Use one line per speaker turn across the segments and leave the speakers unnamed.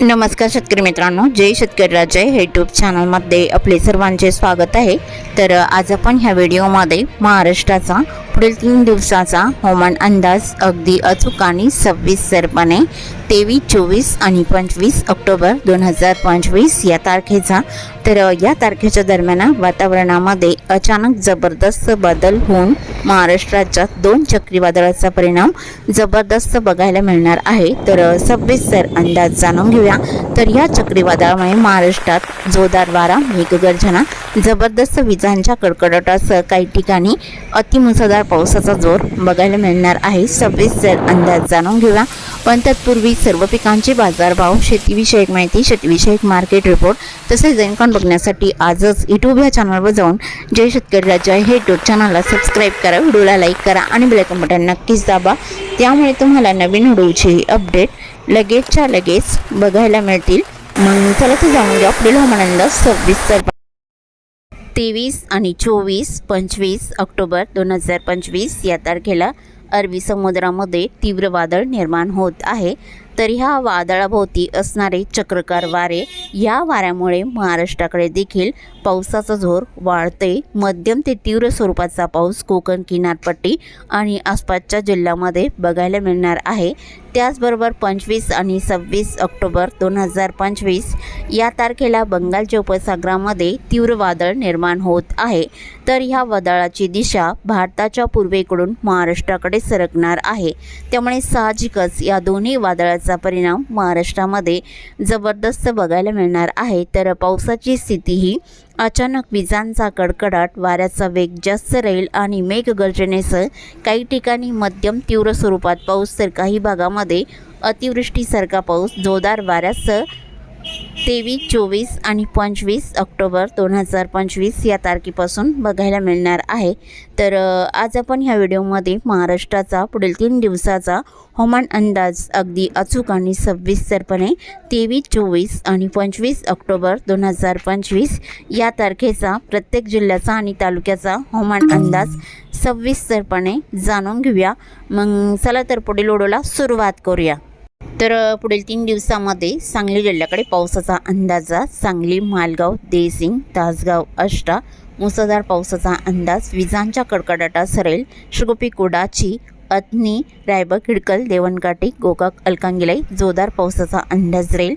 नमस्कार शेतकरी मित्रांनो जय शेतकरी राजा हे यूट्यूब चॅनलमध्ये आपले सर्वांचे स्वागत आहे. तर आज आपण ह्या व्हिडिओमध्ये महाराष्ट्राचा पुढील तीन दिवसाचा हवामान अंदाज अगदी अचूक आणि सविस्तरपणे तेवीस चोवीस आणि पंचवीस ऑक्टोबर दोन हजार पंचवीस या तारखेचा. तर या तारखेच्या दरम्यान वातावरणामध्ये अचानक जबरदस्त बदल होऊन महाराष्ट्राच्या दोन चक्रीवादळाचा परिणाम जबरदस्त बघायला मिळणार आहे. तर सविस्तर अंदाज जाणून घेऊया. तर या चक्रीवादळामुळे महाराष्ट्रात जोरदार वारा मेघगर्जना जबरदस्त विजांच्या कडकडाटासह काही ठिकाणी अतिमुसळधार पावसाचा जोर बघायला मिळणार आहे. सविस्तर अंदाज जाणून घेऊया. पण तत्पूर्वी सर्व पिकांचे बाजारभाव शेतीविषयक माहिती शेतीविषयक मार्केट रिपोर्ट तसेच जैनकॉन बघण्यासाठी आजच युट्यूब या चॅनलवर जाऊन जय शेतकरी राजा हे यूट्यूब चॅनलला सबस्क्राईब करा. व्हिडिओला लाईक करा आणि बेलायकन बटन नक्कीच दाबा. त्यामुळे तुम्हाला नवीन व्हिडिओची अपडेट लगेचच्या लगेच बघायला मिळतील. मग चला तर जाणून घ्या. पुढील हवामान सव्वीस सव्वीस तेवीस आणि चोवीस पंचवीस ऑक्टोबर दोन हजार पंचवीस या तारखेला अरबी समुद्रामध्ये तीव्र वादळ निर्माण होत आहे. तर ह्या वादळाभोवती असणारे चक्रकार वारे या वाऱ्यामुळे महाराष्ट्राकडे देखील पावसाचा जोर वाढते. मध्यम ते तीव्र स्वरूपाचा पाऊस कोकण किनारपट्टी आणि आसपासच्या जिल्ह्यामध्ये बघायला मिळणार आहे. त्याचबरोबर पंचवीस आणि सव्वीस ऑक्टोबर दोन हजार पंचवीस या तारखेला बंगालच्या उपसागरामध्ये तीव्र वादळ निर्माण होत आहे. तर ह्या वादळाची दिशा भारताच्या पूर्वेकडून महाराष्ट्राकडे सरकणार आहे. त्यामुळे साहजिकच या दोन्ही वादळाचा परिणाम महाराष्ट्रामध्ये जबरदस्त बघायला मिळणार आहे. तर पावसाची स्थिती ही अचानक विजांचा कडकडाट वाऱ्याचा वेग जास्त राहील आणि मेघगर्जनेसह काही ठिकाणी मध्यम तीव्र स्वरूपात पाऊस तर काही भागामध्ये अतिवृष्टीसारखा पाऊस जोरदार वाऱ्यासह तेवीस चोवीस आणि पंचवीस ऑक्टोबर दोन हजार पंचवीस या तारखेपासून बघायला मिळणार आहे. तर आज आपण ह्या व्हिडिओमध्ये महाराष्ट्राचा पुढील तीन दिवसाचा हवामान अंदाज अगदी अचूक आणि सविस्तरपणे तेवीस चोवीस आणि पंचवीस ऑक्टोबर दोन हजार पंचवीस या तारखेचा प्रत्येक जिल्ह्याचा आणि तालुक्याचा हवामान अंदाज सविस्तरपणे जाणून घेऊया. मग चला तर पुढील ओढोला सुरुवात करूया. तर पुढील तीन दिवसामध्ये सांगली जिल्ह्याकडे पावसाचा अंदाजा सांगली मालगाव देसिंग तासगाव अष्टा मुसळधार पावसाचा अंदाज विजांच्या कडकडाटा सरेल श्रीगोपी कोडाची अथनी रायबग खिडकल देवणकाटी गोकाक अलकांगिलाई जोरदार पावसाचा अंदाज राहील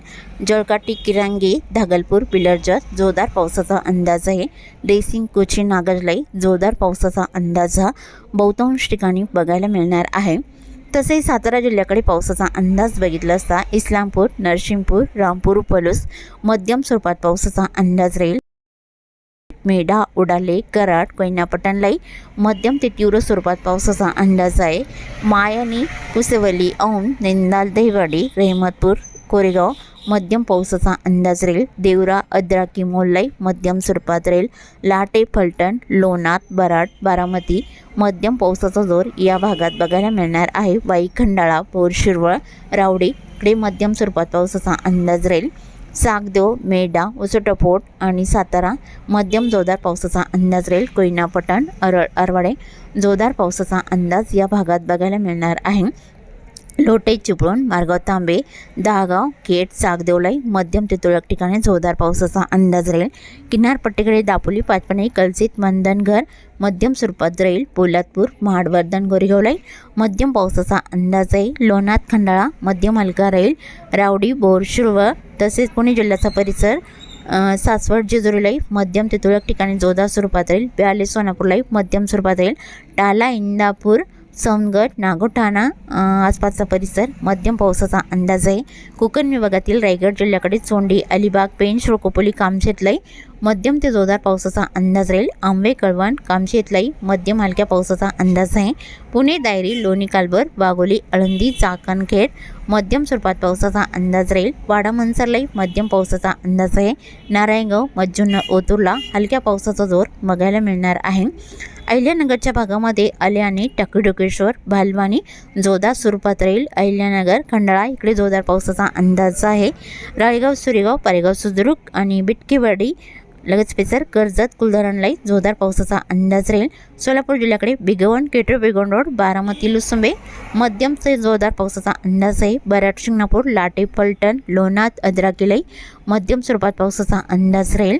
जळकाटी किरांगी धागलपूर पिलरजत जोरदार पावसाचा अंदाज आहे. देसिंग कोची नागरलाई जोरदार पावसाचा अंदाज हा बहुतांश ठिकाणी बघायला मिळणार आहे. तसेही सातारा जिल्ह्याकडे पावसाचा अंदाज बघितला असता इस्लामपूर नरसिंहपूर रामपूर पलूस मध्यम स्वरूपात पावसाचा अंदाज राहील. मेढा उडाले कराड कोयनापटणलाई मध्यम ते तीव्र स्वरूपात पावसाचा अंदाज आहे. मायानी कुसेवली औंध निंदाल दहिवाडी रेहमतपूर कोरेगाव मध्यम पावसाचा अंदाज राहील. देवरा अद्राकी मोल्लाई मध्यम स्वरूपात राहील. लाटे फलटण लोणार बराड बारामती मध्यम पावसाचा जोर या भागात बघायला मिळणार आहे. वाई खंडाळा बोर शिरवळ रावडी इकडे मध्यम स्वरूपात पावसाचा अंदाज राहील. सागदेव मेढा उसटपोट आणि सातारा मध्यम जोरदार पावसाचा अंदाज राहील. कोयना पठाण अरळ अरवाडे जोरदार पावसाचा अंदाज या भागात बघायला मिळणार आहे. लोटे चिपळूण मार्गाव तांबे दहागाव केट सागदेवलाई मध्यम ते तुरळक ठिकाणी जोरदार पावसाचा अंदाज राहील. किनारपट्टीकडे दापोली पाचपणे कलसित मंदनघर मध्यम स्वरूपात राहील. पोलादपूर महाडवर्धन गोरेगावलाई मध्यम पावसाचा अंदाज आहे. लोणात खंडाळा मध्यम हलका राहील. रावडी बोरशुर्व तसेच पुणे जिल्ह्याचा परिसर सासवड जेजुरीलाई मध्यम ते तुरळक ठिकाणी जोरदार स्वरूपात राहील. ब्याले सोनापूरलाई मध्यम स्वरूपात राहील. टाला इंदापूर सोनगड नागोठाणा आसपासचा परिसर मध्यम पावसाचा अंदाज आहे. कोकण विभागातील रायगड जिल्ह्याकडे चोंडी अलिबाग पेंच रोकोपोली कामशेतलय मध्यम ते जोरदार पावसाचा अंदाज राहील. आंबे कळवण कामशेतलाई मध्यम हलक्या पावसाचा अंदाज आहे. पुणे दायरी लोणी कालबर वाघोली आळंदी चाकणखेड मध्यम स्वरूपात पावसाचा अंदाज राहील. वाडा मनसरलाई मध्यम पावसाचा अंदाज आहे. नारायणगाव मज्जुन्न ओतूरला हलक्या पावसाचा जोर बघायला मिळणार आहे. अहिल्यानगरच्या भागामध्ये आल्याने टाकीडोकेश्वर भालवानी जोरदार स्वरूपात राहील. अहिल्यानगर खंडाळा इकडे जोरदार पावसाचा अंदाज आहे. राळेगाव सुरेगाव पारेगाव सुद्रुक आणि बिटकीवाडी लगेच पेसर कर्जत कुलधरणलाई जोरदार पावसाचा अंदाज राहील. सोलापूर जिल्ह्याकडे बिगवण केटर बिगवण रोड बारामती लुसुंबे मध्यम ते जोरदार पावसाचा अंदाज आहे. बराट शिंगणापूर लाटे फलटण लोणात अद्राकिलाई मध्यम स्वरूपात पावसाचा अंदाज राहील.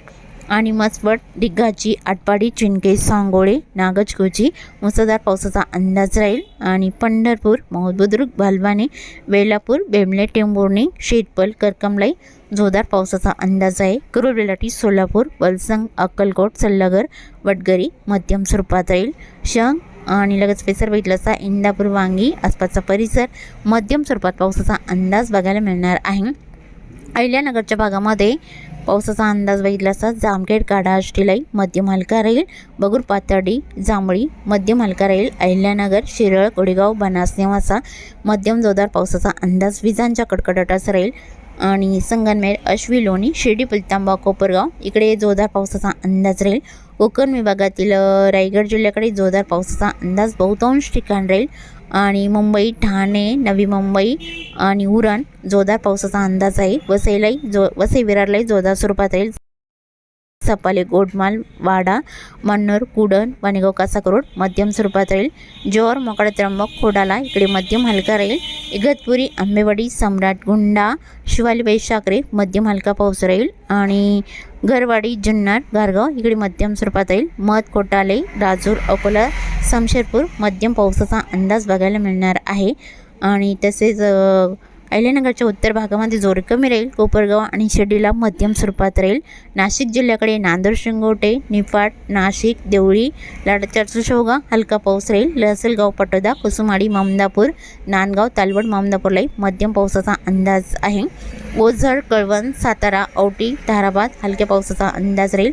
आणि मसवड दिग्गाची आटपाडी चिंके सांगोळे नागजकोची मुसळधार पावसाचा अंदाज राहील. आणि पंढरपूर मौदबुद्रुक भालवाने वेलापूर बेमले टेंबुर्णी शेतपल करकमलाई जोरदार पावसाचा अंदाज आहे. करूर बेलाटी सोलापूर वलसंग अक्कलकोट सल्लागर वडगरी मध्यम स्वरूपात राहील. शंग आणि लगेच पेसर बघितलं असता इंदापूर वांगी आसपासचा परिसर मध्यम स्वरूपात पावसाचा अंदाज बघायला मिळणार आहे. अहिल्यानगरच्या भागामध्ये पावसाचा अंदाज बघितला असता जामखेड काढा आष्टीलाई मध्यम हलका राहील. बगूर पातर्डी जांभळी मध्यम हलका राहील. अहिल्यानगर शिरळ कोडेगाव बनास नेवासा मध्यम जोरदार पावसाचा अंदाज विजांच्या कडकडाटास राहील. आणि संगनमेर अश्वी लोणी शिर्डी पुलतांबा कोपरगाव. इकडे जोरदार पावसाचा अंदाज राहील. कोकण विभागातील रायगड जिल्ह्याकडे जोरदार पावसाचा अंदाज बहुतांश ठिकाण राहील. आणि मुंबई ठाणे नवी मुंबई आणि उरण जोरदार पावसाचा अंदाज आहे. वसईलाही जो वसई विरारलाही जोरदार स्वरूपात राहील. सपाले गोडमाल वाडा मन्नूर कुडण वाणेगाव कासाकरोड मध्यम स्वरूपात राहील. जोर मोकळे त्र्यंबक खोडाला इकडे मध्यम हलका राहील. इगतपुरी आंबेवाडी सम्राट गुंडा शिवाली वैशाकरे मध्यम हलका पाऊस राहील. आणि गरवाडी जुन्नर गारगाव इकडे मध्यम स्वरूपात राहील. मध कोटाले राजूर अकोला समशेरपूर मध्यम पावसाचा अंदाज बघायला मिळणार आहे. आणि तसेच अहिल्यानगरच्या उत्तर भागामध्ये जोर कमी राहील. कोपरगाव आणि शिर्डीला मध्यम स्वरूपात राहील. नाशिक जिल्ह्याकडे नांदूर शिंगोटे निफाड नाशिक देवळी लाडचारसुशोगा हलका पाऊस राहील. लहसलगाव पटोदा कुसुमाडी मामदापूर नांदगाव तालवड मामदापूरलाही मध्यम पावसाचा अंदाज आहे. ओझर कळवण सातारा औटी धाराबाद हलक्या पावसाचा अंदाज राहील.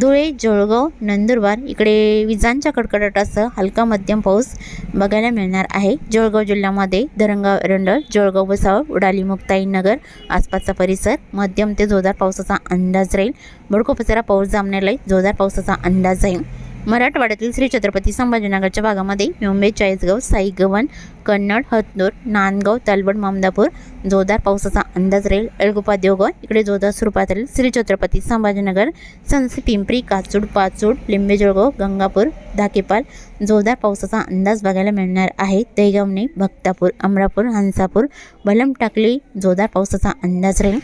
धुळे जळगाव नंदुरबार इकडे विजांच्या कडकडाटासह हलका मध्यम पाऊस बघायला मिळणार आहे. जळगाव जिल्ह्यामध्ये धरणगाव एरंडळ जळगाव भुसावळ उडाली मुक्ताईनगर आसपासचा परिसर मध्यम ते जोरदार पावसाचा अंदाज राहील. बडकोपचारा पाऊस जामण्यालाही जोरदार पावसाचा अंदाज राहील. मराठवाड्यातील श्री छत्रपती संभाजीनगरच्या भागामध्ये मुंबई चाळीसगाव साईगवन कन्नड हतनूर नांदगाव तलवड मामदापूर जोरदार पावसाचा अंदाज राहील. अळगोपा देवगाव इकडे जोरदार स्वरूपात राहील. श्री छत्रपती संभाजीनगर संस पिंपरी काचूड पाचूड लिंबे जळगाव गंगापूर धाकेपाल जोरदार पावसाचा अंदाज बघायला मिळणार आहे. दहीगावणे भक्तापूर अमरापूर हंसापूर भलम टाकली जोरदार पावसाचा अंदाज राहील.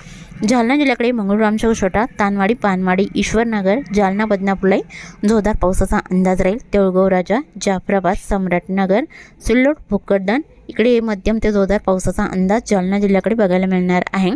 जालना जिल्ह्याकडे मंगळूरामच्या छोटा तानवाडी पानवाडी ईश्वरनगर जालना बदनापुलाई जोरदार पावसाचा अंदाज राहील. तेळगाव राजा जाफराबाद सम्राटनगर सिल्लोड भुक्कड इकडे मध्यम ते जोरदार पावसाचा अंदाज जालना जिल्ह्याकडे बघायला मिळणार आहे.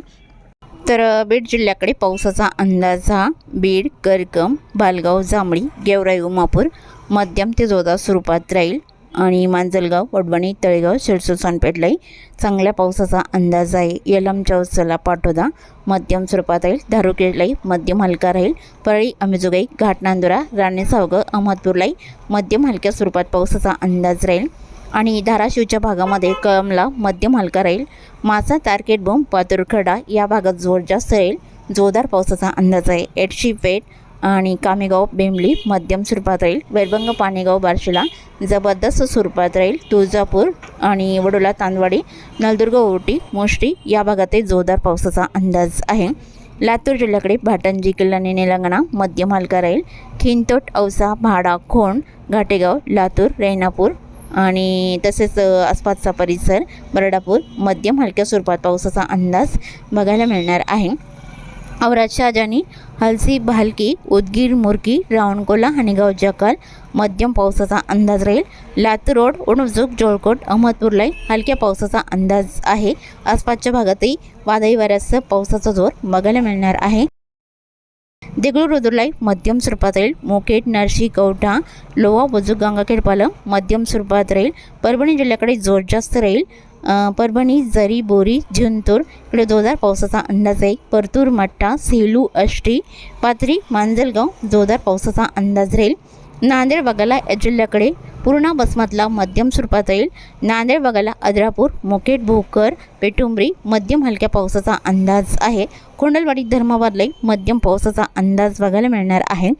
तर बीड जिल्ह्याकडे पावसाचा अंदाज हा बीड करकम बालगाव जांभळी गेवराई उमापूर मध्यम ते जोरदार स्वरूपात राहील. आणि मांजलगाव वडवणी तळेगाव शिरसू सोनपेठलाही चांगल्या पावसाचा अंदाज आहे. यलम चौसला पाटोदा मध्यम स्वरूपात राहील. धारुकेलाही मध्यम हलका राहील. परळी अमेजोगाई घाटनांदुरा राणे सावग अहमदपूरलाही मध्यम हलक्या स्वरूपात पावसाचा अंदाज राहील. आणि धाराशिवच्या भागामध्ये कळमला मध्यम हलका राहील. मासा तारकेट बोम पातुरखडा या भागात जोर जास्त राहील जोरदार पावसाचा अंदाज आहे. एडशी पेठ आणि कामेगाव बेंबली मध्यम स्वरूपात राहील. वैरभंग पाणेगाव बार्शीला जबरदस्त स्वरूपात राहील. तुळजापूर आणि वडोला तांदवाडी नलदुर्ग ओटी मोष्टी या भागातही जोरदार पावसाचा अंदाज आहे. लातूर जिल्ह्याकडे भाटंजी आणि निलंगणा मध्यम हलका राहील. खिंतोट औसा भाडा खोण घाटेगाव लातूर रेणापूर आणि तसेच आसपासचा परिसर बरडापूर मध्यम हलक्या स्वरूपात पावसाचा अंदाज बघायला मिळणार आहे. औराद शहाजानी हलसी भालकी उदगीर मुरकी रावणकोला हनेगाव जकाल मध्यम पावसाचा अंदाज राहील. लातूर रोड उणुजूक जोळकोट अहमदपूरलाही हलक्या पावसाचा अंदाज आहे. आसपासच्या भागातही वादळी वाऱ्यासह पावसाचा जोर बघायला मिळणार आहे. देगलूर मध्यम स्वरूपात राहील. मोकेट नरशी कवठा लोवा बुजुक गंगाखेडपालम मध्यम स्वरूपात राहील. परभणी जिल्ह्याकडे जोर जास्त राहील. परभणी जरी बोरी झुंतूर इकडे जोरदार पावसाचा अंदाज आहे. परतूर मट्टा सेलू अष्टी पाथरी मांजलगाव जोरदार पावसाचा अंदाज राहील. नांदेड बघायला या जिल्ह्याकडे पूर्णा बसमतला मध्यम स्वरूपात येईल. नांदेड बघायला अद्रापूर मोकेट भोकर पेटुंबरी मध्यम हलक्या पावसाचा अंदाज आहे. कोंडलवाडी धर्माबादलाही मध्यम पावसाचा अंदाज बघायला मिळणार आहे.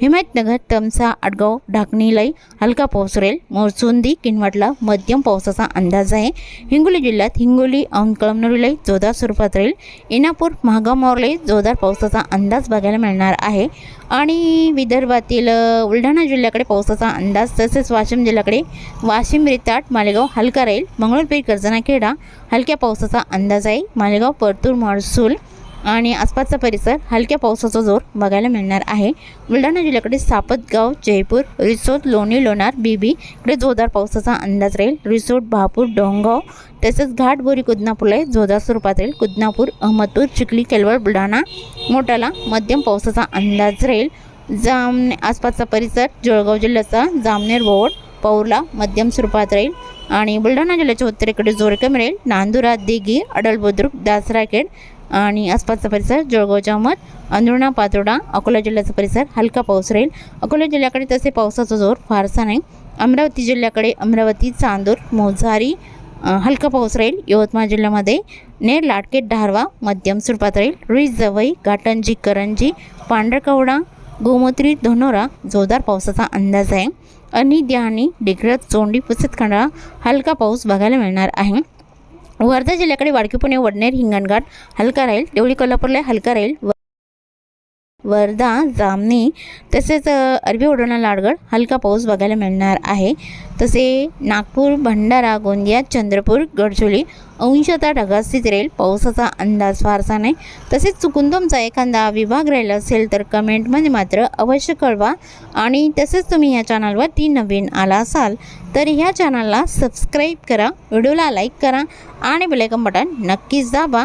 हिमायतनगर तमसा आडगाव ढाकणी लई हलका पाऊस राहील मोरचुंदी किनवटला मध्यम पावसाचा अंदाज आहे हिंगोली जिल्ह्यात हिंगोली औंध कळमनुरी लई जोरदार स्वरूपात राहील इनापूर महागामोरलाई जोरदार पावसाचा अंदाज बघायला मिळणार आहे आणि विदर्भातील बुलढाणा जिल्ह्याकडे पावसाचा अंदाज तसेच वाशिम जिल्ह्याकडे वाशिम रिताट मालेगाव हलका राहील मंगळपेठ गर्जना खेडा हलक्या पावसाचा अंदाज आहे मालेगाव परतूर महसूल आणि आसपासचा परिसर हलक्या पावसाचा जोर बघायला मिळणार आहे. बुलढाणा जिल्ह्याकडे सापतगाव जयपूर रिसोड लोणी लोणार बीबी इकडे जोरदार पावसाचा अंदाज राहील. रिसोड बहापूर डोंगाव तसेच घाटबोरी कुदनापूरला जोरदार स्वरूपात राहील. कुदनापूर अहमदपूर चिखली केलवड बुलढाणा मोटाला मध्यम पावसाचा अंदाज राहील. जामने आसपासचा परिसर जळगाव जिल्ह्याचा जामनेर बोर्ड पौरला मध्यम स्वरूपात राहील. आणि बुलढाणा जिल्ह्याच्या उत्तरेकडे जोर कमी राहील. नांदुरा दिघी अडल बुद्रुक दासराखेड आणि आसपासचा परिसर जळगावच्या मत अंधुणा पातोडा अकोला जिल्ह्याचा परिसर हलका पाऊस राहील. अकोला जिल्ह्याकडे तसे पावसाचा जोर फारसा नाही. अमरावती जिल्ह्याकडे अमरावती चांदूर मोझारी हलका पाऊस राहील. यवतमाळ जिल्ह्यामध्ये नेर लाटकेट धारवा मध्यम स्वरूपात राहील. रुईज जवई घाटंजी करंजी पांढरकवडा गोमोत्री धनोरा जोरदार पावसाचा अंदाज आहे. आणि द्यानी डिग्रज चोंडी पुसतखंडा हलका पाऊस बघायला मिळणार आहे. वर्धा जिल्ह्याकडे वाडकी पुणे वडनेर हिंगणघाट हलका राहील देवळी कोल्हापूरला हलका राहील व- वर्धा जामणी तसेच अरबी ओढोणा लाडगड हलका पाऊस बघायला मिळणार आहे. तसे नागपूर भंडारा गोंदिया चंद्रपूर गडचोली अंशतः ढगाळ स्थिती राहील. पावसाचा अंदाज फारसा नाही. तसेच चुकून तुमचा एखादा विभाग राहिला असेल तर कमेंटमध्ये मात्र अवश्य कळवा. आणि तसेच तुम्ही या चॅनलवरती नवीन आला असाल तर ह्या चॅनलला सबस्क्राईब करा व्हिडिओला लाईक करा आणि बेलायकन बटन नक्कीच दाबा.